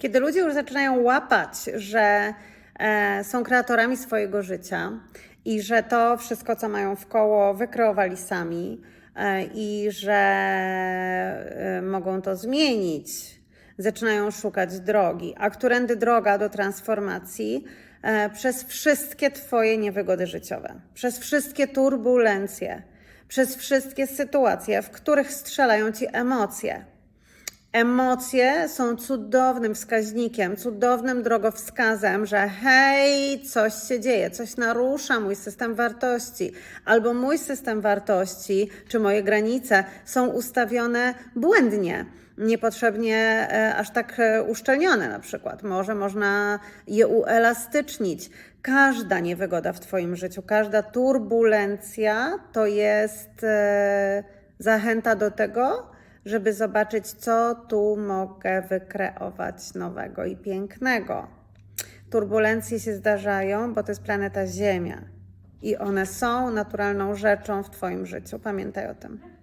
Kiedy ludzie już zaczynają łapać, że e, są kreatorami swojego życia i że to wszystko, co mają w koło, wykreowali sami e, i że e, mogą to zmienić, zaczynają szukać drogi, a którędy droga do transformacji e, przez wszystkie Twoje niewygody życiowe, przez wszystkie turbulencje, przez wszystkie sytuacje, w których strzelają Ci emocje. Emocje są cudownym wskaźnikiem, cudownym drogowskazem, że hej, coś się dzieje, coś narusza mój system wartości, albo mój system wartości, czy moje granice są ustawione błędnie, niepotrzebnie e, aż tak e, uszczelnione na przykład. Może można je uelastycznić. Każda niewygoda w Twoim życiu, każda turbulencja to jest e, zachęta do tego, żeby zobaczyć, co tu mogę wykreować nowego i pięknego. Turbulencje się zdarzają, bo to jest planeta Ziemia i one są naturalną rzeczą w Twoim życiu. Pamiętaj o tym.